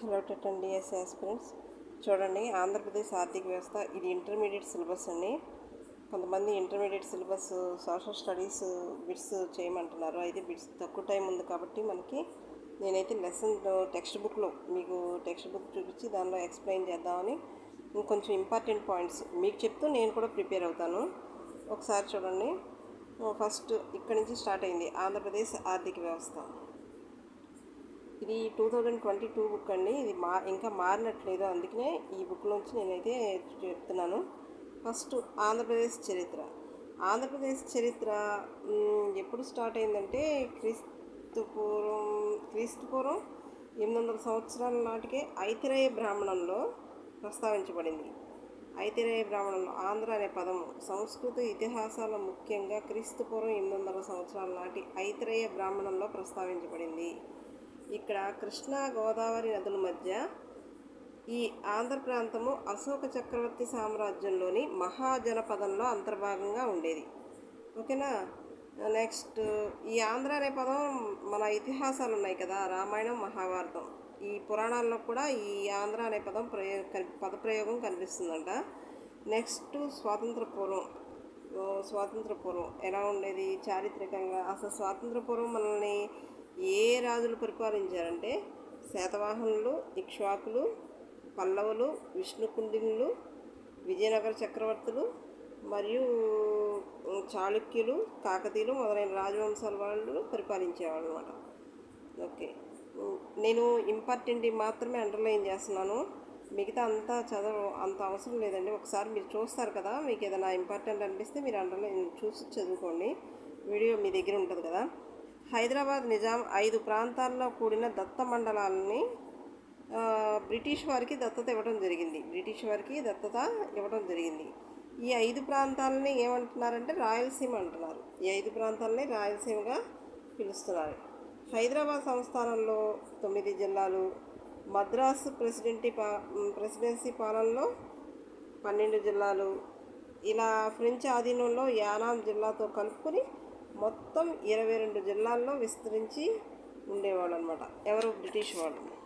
Hello టెటన్ DS aspirants చూడండి ఆంధ్రప్రదేశ్ ఆర్థిక వ్యవస్థ ఇది ఇంటర్మీడియట్ సిలబస్ అండి. కొంతమంది intermediate syllabus social studies bits చేయమంటున్నారు. అయితే బిట్స్ తక్కువ టైం ఉంది కాబట్టి మనకి నేనైతే లెసన్ టెక్స్ట్ బుక్లో మీకు టెక్స్ట్ బుక్ చూపించి దానిలో ఎక్స్ప్లెయిన్ చేద్దామని ఇంకొంచెం ఇంపార్టెంట్ పాయింట్స్ మీకు చెప్తూ నేను కూడా ప్రిపేర్ అవుతాను. ఒకసారి చూడండి. ఫస్ట్ ఇక్కడి నుంచి స్టార్ట్ అయింది ఆంధ్రప్రదేశ్ ఆర్థిక వ్యవస్థ. ఇది two thousand twenty two book అండి. ఇది మా ఇంకా మారినట్లేదు. అందుకనే ఈ బుక్ నుంచి నేనైతే చెప్తున్నాను. ఫస్ట్ ఆంధ్రప్రదేశ్ చరిత్ర. ఆంధ్రప్రదేశ్ చరిత్ర ఎప్పుడు స్టార్ట్ అయిందంటే క్రీస్తు పూర్వం క్రీస్తు పూర్వం ఎనిమిది వందల సంవత్సరాల నాటికే ఐతిరేయ బ్రాహ్మణంలో ప్రస్తావించబడింది. ఐతిరేయ బ్రాహ్మణంలో ఆంధ్ర అనే పదము సంస్కృత ఇతిహాసాల ముఖ్యంగా క్రీస్తు పూర్వం ఎనిమిది వందల సంవత్సరాల నాటి ఐతిరేయ బ్రాహ్మణంలో ప్రస్తావించబడింది. ఇక్కడ కృష్ణా గోదావరి నదుల మధ్య ఈ ఆంధ్ర ప్రాంతము అశోక చక్రవర్తి సామ్రాజ్యంలోని మహాజనపదంలో అంతర్భాగంగా ఉండేది. ఓకేనా? నెక్స్ట్ ఈ ఆంధ్ర అనే పదం మన ఇతిహాసాలు ఉన్నాయి కదా రామాయణం మహాభారతం. ఈ పురాణాల్లో కూడా ఈ ఆంధ్ర అనే పదం ప్రయోగ పదప్రయోగం కనిపిస్తుందంట. నెక్స్ట్ స్వాతంత్ర పూర్వం స్వాతంత్ర పూర్వం ఎలా ఉండేది? చారిత్రకంగా అసలు స్వాతంత్ర పూర్వం మనల్ని ఏ రాజులు పరిపాలించారంటే శాతవాహనులు ఇక్ష్వాకులు పల్లవులు విష్ణుకుండినులు విజయనగర చక్రవర్తులు మరియు చాళుక్యులు కాకతీయులు మొదలైన రాజవంశాల వాళ్ళు పరిపాలించేవాళ్ళు అనమాట ఓకే. నేను ఇంపార్టెంట్ మాత్రమే అండర్లైన్ చేస్తున్నాను. మిగతా అంతా చదవ అంత అవసరం లేదండి. ఒకసారి మీరు చూస్తారు కదా మీకు ఏదైనా ఇంపార్టెంట్ అనిపిస్తే మీరు అండర్లైన్ చూసి చదువుకోండి. వీడియో మీ దగ్గర ఉంటుంది కదా. హైదరాబాద్ నిజాం ఐదు ప్రాంతాల్లో కూడిన దత్త మండలాలని బ్రిటిష్ వారికి దత్తత ఇవ్వడం జరిగింది. బ్రిటిష్ వారికి దత్తత ఇవ్వడం జరిగింది. ఈ ఐదు ప్రాంతాలని ఏమంటున్నారంటే రాయలసీమ అంటున్నారు. ఈ ఐదు ప్రాంతాలని రాయలసీమగా పిలుస్తున్నారు. హైదరాబాద్ సంస్థానంలో తొమ్మిది జిల్లాలు మద్రాసు ప్రెసిడెంటీ పా ప్రెసిడెన్సీ పాలనలో పన్నెండు జిల్లాలు ఇలా ఫ్రెంచ్ ఆధీనంలో యానాం జిల్లాతో కలుపుకొని మొత్తం ఇరవై రెండు జిల్లాల్లో విస్తరించి ఉండేవాళ్ళు అనమాట ఎవరు? బ్రిటిష్ వాళ్ళు.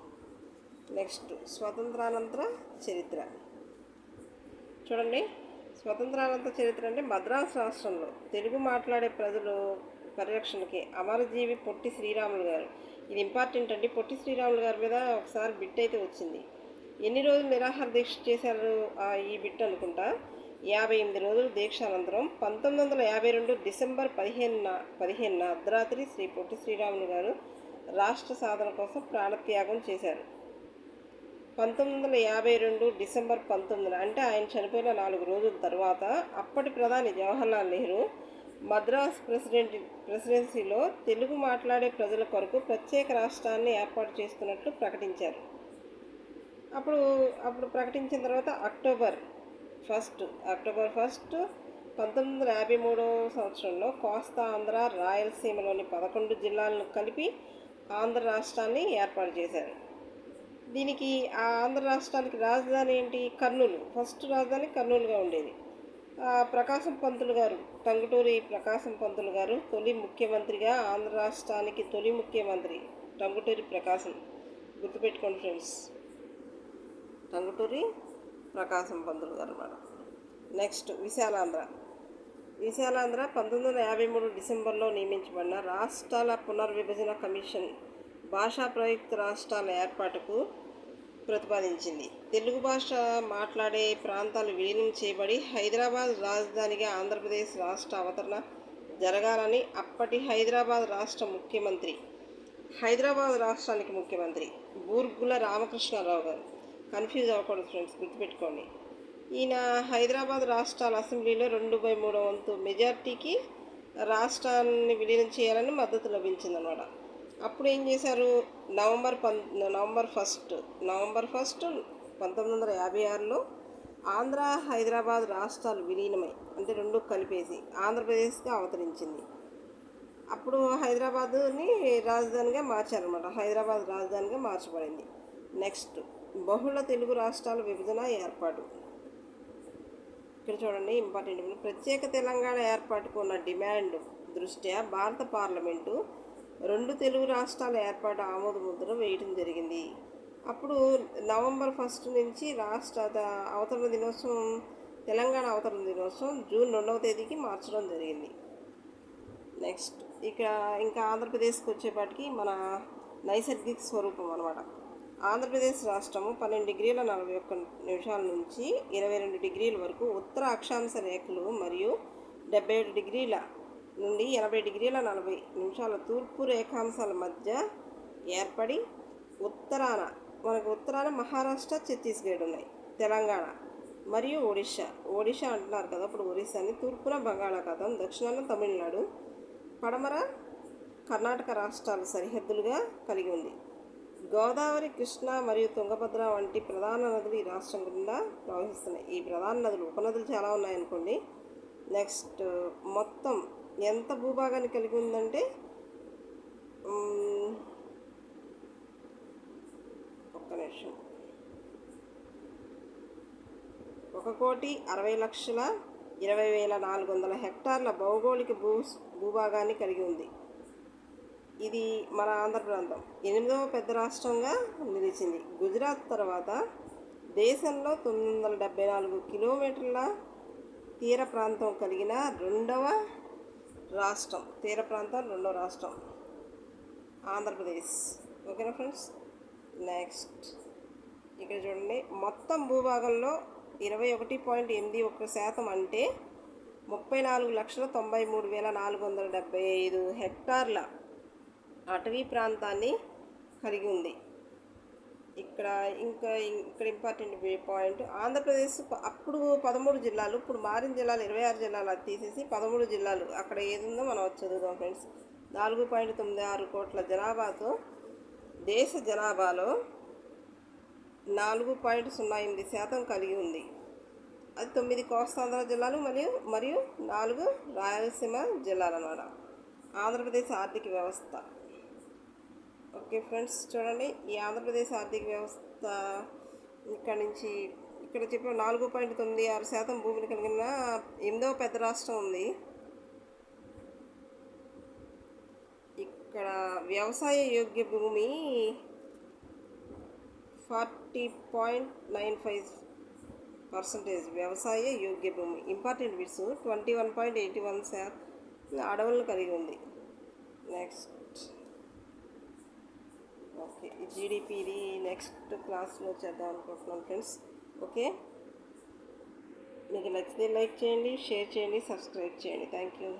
నెక్స్ట్ స్వతంత్రానంతర చరిత్ర. చూడండి. స్వతంత్రానంతర చరిత్ర అంటే మద్రాసు రాష్ట్రంలో తెలుగు మాట్లాడే ప్రజలు పరిరక్షణకి అమరజీవి పొట్టి శ్రీరాములు గారు. ఇది ఇంపార్టెంట్ అండి. పొట్టి శ్రీరాములు గారి మీద ఒకసారి బిట్ అయితే వచ్చింది. ఎన్ని రోజులు నిరాహార దీక్ష చేశారు ఆ ఈ బిట్ అనుకుంటా? యాభై ఎనిమిది రోజులు దీక్ష అనంతరం పంతొమ్మిది వందల యాభై రెండు డిసెంబర్ పదిహేనున పదిహేనున అర్ధరాత్రి శ్రీ పొట్టి శ్రీరాములు గారు రాష్ట్ర సాధన కోసం ప్రాణత్యాగం చేశారు. పంతొమ్మిది వందల యాభై రెండు డిసెంబర్ పంతొమ్మిదిన అంటే ఆయన చనిపోయిన నాలుగు రోజుల తర్వాత అప్పటి ప్రధాని జవహర్లాల్ నెహ్రూ మద్రాస్ ప్రెసిడెంట్ ప్రెసిడెన్సీలో తెలుగు మాట్లాడే ప్రజల కొరకు ప్రత్యేక రాష్ట్రాన్ని ఏర్పాటు చేస్తున్నట్లు ప్రకటించారు. అప్పుడు అప్పుడు ప్రకటించిన తర్వాత అక్టోబర్ ఫస్ట్ అక్టోబర్ ఫస్ట్ పంతొమ్మిది వందల యాభై మూడవ సంవత్సరంలో కోస్తా ఆంధ్ర రాయలసీమలోని పదకొండు జిల్లాలను కలిపి ఆంధ్ర రాష్ట్రాన్ని ఏర్పాటు చేశారు. దీనికి ఆ ఆంధ్ర రాష్ట్రానికి రాజధాని ఏంటి? కర్నూలు. ఫస్ట్ రాజధాని కర్నూలుగా ఉండేది. ఆ, ప్రకాశం పంతులు గారు టంగుటూరి ప్రకాశం పంతులు గారు తొలి ముఖ్యమంత్రిగా ఆంధ్ర రాష్ట్రానికి తొలి ముఖ్యమంత్రి టంగుటూరి ప్రకాశం. గుర్తుపెట్టుకోండి ఫ్రెండ్స్. టంగుటూరి ప్రకాశం పంతులు గారు నెక్స్ట్ విశాలాంధ్ర. విశాలాంధ్ర పంతొమ్మిది వందల యాభై మూడు డిసెంబర్లో నియమించబడిన రాష్ట్రాల పునర్విభజన కమిషన్ భాషా ప్రయుక్త రాష్ట్రాల ఏర్పాటుకు ప్రతిపాదించింది. తెలుగు భాష మాట్లాడే ప్రాంతాలు విలీనం చేయబడి హైదరాబాద్ రాజధానిగా ఆంధ్రప్రదేశ్ రాష్ట్ర అవతరణ జరగాలని అప్పటి హైదరాబాద్ రాష్ట్ర ముఖ్యమంత్రి హైదరాబాద్ రాష్ట్రానికి ముఖ్యమంత్రి బూర్గుల రామకృష్ణారావు గారు. కన్ఫ్యూజ్ అవ్వకూడదు ఫ్రెండ్స్ గుర్తుపెట్టుకోండి. ఈయన హైదరాబాద్ రాష్ట్రాల అసెంబ్లీలో రెండు బై మూడు వంతు మెజార్టీకి రాష్ట్రాన్ని విలీనం చేయాలని మద్దతు లభించిందనమాట. అప్పుడు ఏం చేశారు? నవంబర్ పం నవంబర్ ఫస్ట్ నవంబర్ ఫస్ట్ పంతొమ్మిది వందల యాభై ఆరులో ఆంధ్ర హైదరాబాద్ రాష్ట్రాలు విలీనమై అంటే రెండు కలిపేసి ఆంధ్రప్రదేశ్గా అవతరించింది. అప్పుడు హైదరాబాదుని రాజధానిగా మార్చారనమాట. హైదరాబాద్ రాజధానిగా మార్చబడింది. నెక్స్ట్. బహుళ తెలుగు రాష్ట్రాల విభజన ఏర్పాటు. ఇక్కడ చూడండి ఇంపార్టెంట్ ప్రత్యేక తెలంగాణ ఏర్పాటుకు ఉన్న డిమాండ్ దృష్ట్యా భారత పార్లమెంటు రెండు తెలుగు రాష్ట్రాల ఏర్పాటు ఆమోద ముద్ర వేయడం జరిగింది. అప్పుడు నవంబర్ ఫస్ట్ నుంచి రాష్ట్ర అవతరణ దినోత్సవం తెలంగాణ అవతరణ దినోత్సవం జూన్ రెండవ తేదీకి మార్చడం జరిగింది. నెక్స్ట్ ఇక ఇంకా ఆంధ్రప్రదేశ్కి వచ్చేపాటికి మన నైసర్గిక స్వరూపం అనమాట ఆంధ్రప్రదేశ్ రాష్ట్రము పన్నెండు డిగ్రీల నలభై ఒక్క నిమిషాల నుంచి ఇరవై రెండు డిగ్రీల వరకు ఉత్తర అక్షాంశ రేఖలు మరియు డెబ్బై ఏడు డిగ్రీల నుండి ఎనభై డిగ్రీల నలభై నిమిషాల తూర్పు రేఖాంశాల మధ్య ఏర్పడి ఉత్తరాన మనకు ఉత్తరాన మహారాష్ట్ర ఛత్తీస్గఢ్ ఉన్నాయి. తెలంగాణ మరియు ఒడిశా. ఒడిశా అంటున్నారు కదా ఇప్పుడు ఒరిస్సాని తూర్పున బంగాళాఖాతం దక్షిణాన తమిళనాడు పడమర కర్ణాటక రాష్ట్రాలు సరిహద్దులుగా కలిగి ఉంది. గోదావరి కృష్ణ మరియు తుంగభద్ర వంటి ప్రధాన నదులు ఈ రాష్ట్రం గుండా ప్రవహిస్తున్నాయి. ఈ ప్రధాన నదులు ఉపనదులు చాలా ఉన్నాయనుకోండి. నెక్స్ట్ మొత్తం ఎంత భూభాగాన్ని కలిగి ఉందంటే ఒక్క నిమిషం. ఒక కోటి అరవై లక్షల ఇరవై వేల నాలుగు వందల హెక్టార్ల భౌగోళిక భూ భూభాగాన్ని కలిగి ఉంది. ఇది మన ఆంధ్ర ప్రాంతం. ఎనిమిదవ పెద్ద రాష్ట్రంగా నిలిచింది. గుజరాత్ తర్వాత దేశంలో తొమ్మిది వందల డెబ్బై నాలుగు కిలోమీటర్ల తీర ప్రాంతం కలిగిన రెండవ రాష్ట్రం. తీర ప్రాంతం రెండవ రాష్ట్రం. ఆంధ్రప్రదేశ్. ఓకేనా ఫ్రెండ్స్? నెక్స్ట్. ఇక్కడ చూడండి. మొత్తం భూభాగంలో ఇరవై ఒకటి పాయింట్ ఎనిమిది ఒక్క శాతం అంటే ముప్పై నాలుగు లక్షల తొంభై మూడు వేల నాలుగు వందల డెబ్బై ఐదు హెక్టార్ల అటవీ ప్రాంతాన్ని కలిగి ఉంది. ఇక్కడ ఇంకా ఇక్కడ ఇంపార్టెంట్ పాయింట్ ఆంధ్రప్రదేశ్ అప్పుడు పదమూడు జిల్లాలు ఇప్పుడు మారిన జిల్లాలు ఇరవై ఆరు జిల్లాలు అది తీసేసి పదమూడు జిల్లాలు అక్కడ ఏదుందో మనం చదువుదాం ఫ్రెండ్స్. నాలుగు పాయింట్ తొమ్మిది ఆరు కోట్ల జనాభాతో దేశ జనాభాలో నాలుగు పాయింట్ సున్నా ఎనిమిది శాతం కలిగి ఉంది. అది తొమ్మిది కోస్తాంధ్ర జిల్లాలు మరియు మరియు నాలుగు రాయలసీమ జిల్లాలు అన్నమాట ఆంధ్రప్రదేశ్ ఆర్థిక వ్యవస్థ. ఓకే ఫ్రెండ్స్ చూడండి. ఈ ఆంధ్రప్రదేశ్ ఆర్థిక వ్యవస్థ ఇక్కడ నుంచి ఇక్కడ చెప్పిన నాలుగు పాయింట్ తొమ్మిది ఆరు శాతం భూమిని కలిగిన ఎనిమిదవ పెద్ద రాష్ట్రం ఉంది. ఇక్కడ వ్యవసాయ యోగ్య భూమి forty point nine five percentage. వ్యవసాయ యోగ్య భూమి important bits twenty one point eighty one శాతం అడవులను కలిగి ఉంది. నెక్స్ట్. ఓకే జీడిపిది నెక్స్ట్ క్లాస్లో చేద్దాం అనుకుంటున్నాం ఫ్రెండ్స్ ఓకే? మీకు నచ్చితే లైక్ చేయండి షేర్ చేయండి సబ్స్క్రైబ్ చేయండి. Thank you